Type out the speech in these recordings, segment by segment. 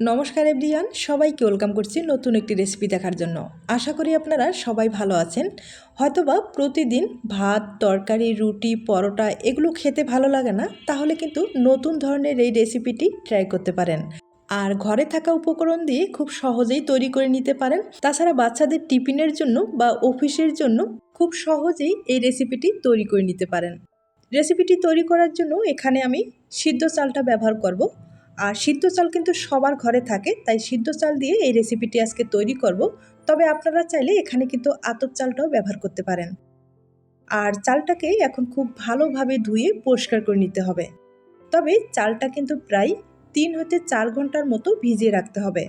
নমস্কার এভরিয়ান সবাইকে ওয়েলকাম করছি নতুন একটি রেসিপি দেখার জন্য। আশা করি আপনারা সবাই ভালো আছেন। হয়তোবা প্রতিদিন ভাত, তরকারি, রুটি, পরোটা এগুলো খেতে ভালো লাগে না, তাহলে কিন্তু নতুন ধরনের এই রেসিপিটি ট্রাই করতে পারেন। আর ঘরে থাকা উপকরণ দিয়ে খুব সহজেই তৈরি করে নিতে পারেন। তাছাড়া বাচ্চাদের টিফিনের জন্য বা অফিসের জন্য খুব সহজেই এই রেসিপিটি তৈরি করে নিতে পারেন। রেসিপিটি তৈরি করার জন্য এখানে আমি সিদ্ধ চালটা ব্যবহার করব। আর সিদ্ধ চাল কিন্তু সবার ঘরে থাকে, তাই সিদ্ধ চাল দিয়ে এই রেসিপিটি আজকে তৈরি করব। তবে আপনারা চাইলে এখানে কিন্তু আতপ চালটাও ব্যবহার করতে পারেন। আর চালটাকে এখন খুব ভালোভাবে ধুয়ে পরিষ্কার করে নিতে হবে। তবে চালটা কিন্তু প্রায় তিন হতে চার ঘণ্টার মতো ভিজিয়ে রাখতে হবে।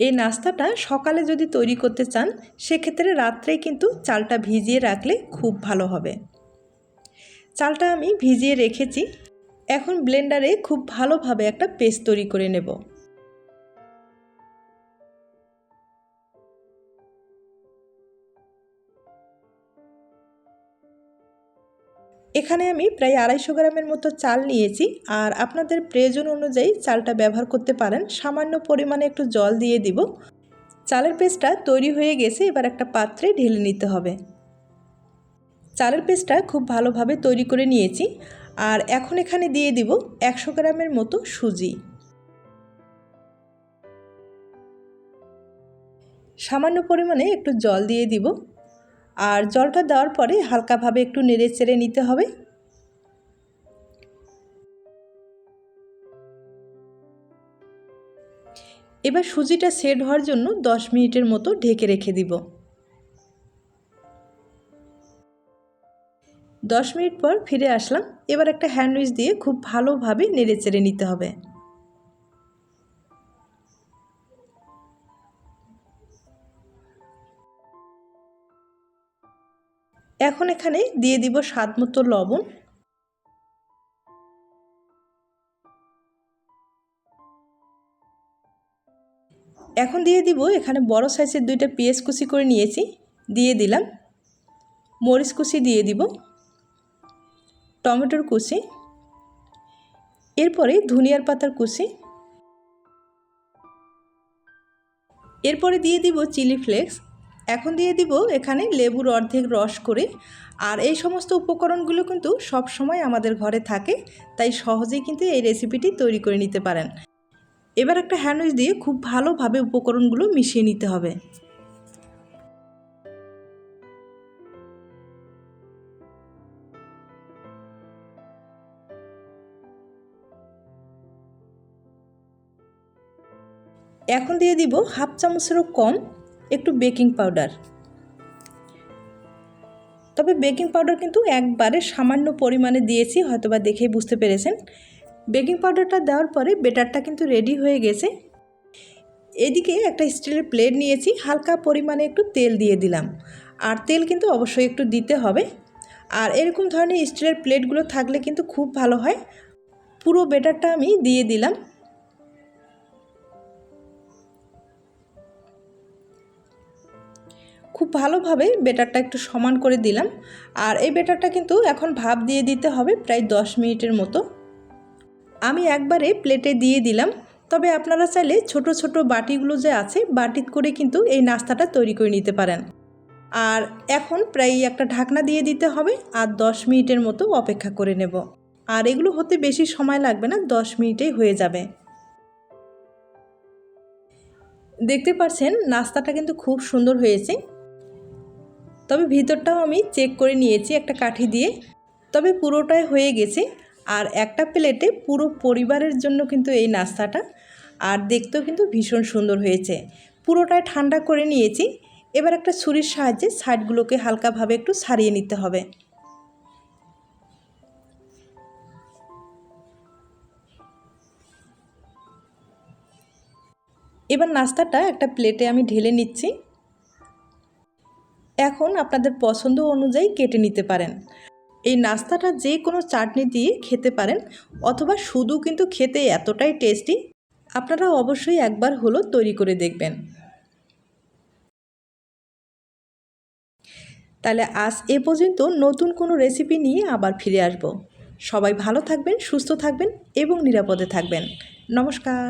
এই নাস্তাটা সকালে যদি তৈরি করতে চান, সেক্ষেত্রে রাত্রেই কিন্তু চালটা ভিজিয়ে রাখলে খুব ভালো হবে। চালটা আমি ভিজিয়ে রেখেছি। এখন ব্লেন্ডারে খুব ভালোভাবে একটা পেস্ট তৈরি করে নেব। এখানে আমি প্রায় আড়াইশো গ্রামের মতো চাল নিয়েছি আর আপনাদের প্রয়োজন অনুযায়ী চালটা ব্যবহার করতে পারেন। সামান্য পরিমাণে একটু জল দিয়ে দিব। চালের পেস্টটা তৈরি হয়ে গেছে, এবার একটা পাত্রে ঢেলে নিতে হবে। চালের পেস্টটা খুব ভালোভাবে তৈরি করে নিয়েছি আর এখন এখানে দিয়ে দিব একশো গ্রামের মতো সুজি। সামান্য পরিমাণে একটু জল দিয়ে দিব। আর জলটা দেওয়ার পরে হালকাভাবে একটু নেড়ে চেড়ে নিতে হবে। এবার সুজিটা সেট হওয়ার জন্য দশ মিনিটের মতো ঢেকে রেখে দিব। দশ মিনিট পর ফিরে আসলাম। এবার একটা হ্যান্ডউইচ দিয়ে খুব ভালোভাবে নেড়ে চেড়ে নিতে হবে। এখন এখানে দিয়ে দিব স্বাদ মতো লবণ। এখন দিয়ে দিব এখানে বড় সাইজের দুইটা পেঁয়াজ কুচি করে নিয়েছি। দিয়ে দিলাম। মরিচ কুচি দিয়ে দিব। টমেটোর কুচি, এরপরে ধনিয়ার পাতার কুচি, এরপরে দিয়ে দিব চিলি ফ্লেক্স। এখন দিয়ে দিব এখানে লেবুর অর্ধেক রস করে। আর এই সমস্ত উপকরণগুলো কিন্তু সব সময় আমাদের ঘরে থাকে, তাই সহজেই কিন্তু এই রেসিপিটি তৈরি করে নিতে পারেন। এবার একটা হ্যান্ডউইচ দিয়ে খুব ভালোভাবে উপকরণগুলো মিশিয়ে নিতে হবে। এখন দিয়ে দিব হাফ চামচেরও কম একটু বেকিং পাউডার। তবে বেকিং পাউডার কিন্তু একবারে সামান্য পরিমাণে দিয়েছি, হয়তোবা দেখেই বুঝতে পেরেছেন। বেকিং পাউডারটা দেওয়ার পরে বেটারটা কিন্তু রেডি হয়ে গেছে। এদিকে একটা স্টিলের প্লেট নিয়েছি, হালকা পরিমাণে একটু তেল দিয়ে দিলাম। আর তেল কিন্তু অবশ্যই একটু দিতে হবে। আর এরকম ধরনের স্টিলের প্লেটগুলো থাকলে কিন্তু খুব ভালো হয়। পুরো বেটারটা আমি দিয়ে দিলাম। খুব ভালোভাবে বেটারটা একটু সমান করে দিলাম। আর এই বেটারটা কিন্তু এখন ভাপ দিয়ে দিতে হবে প্রায় দশ মিনিটের মতো। আমি একবারে প্লেটে দিয়ে দিলাম। তবে আপনারা চাইলে ছোট ছোট বাটিগুলো যে আছে বাটি করে কিন্তু এই নাস্তাটা তৈরি করে নিতে পারেন। আর এখন প্রায় একটা ঢাকনা দিয়ে দিতে হবে আর দশ মিনিটের মতো অপেক্ষা করে নেব। আর এগুলো হতে বেশি সময় লাগবে না, দশ মিনিটেই হয়ে যাবে। দেখতে পাচ্ছেন, নাস্তাটা কিন্তু খুব সুন্দর হয়েছে। তবে ভিতরটাও আমি চেক করে নিয়েছি একটা কাঠি দিয়ে। তবে পুরোটাই হয়ে গেছে। আর একটা প্লেটে পুরো পরিবারের জন্য কিন্তু এই নাস্তাটা। আর দেখতেও কিন্তু ভীষণ সুন্দর হয়েছে। পুরোটাই ঠান্ডা করে নিয়েছি। এবার একটা ছুরির সাহায্যে সাইডগুলোকে হালকাভাবে একটু সারিয়ে নিতে হবে। এবার নাস্তাটা একটা প্লেটে আমি ঢেলে নিচ্ছি। এখন আপনাদের পছন্দ অনুযায়ী কেটে নিতে পারেন। এই নাস্তাটা যে কোনো চাটনি দিয়ে খেতে পারেন অথবা শুধু কিন্তু খেতে এতটাই টেস্টি, আপনারা অবশ্যই একবার হলো তৈরি করে দেখবেন। তাহলে আজ এ পর্যন্ত নতুন কোনো রেসিপি নিয়ে আবার ফিরে আসব। সবাই ভালো থাকবেন, সুস্থ থাকবেন এবং নিরাপদে থাকবেন। নমস্কার।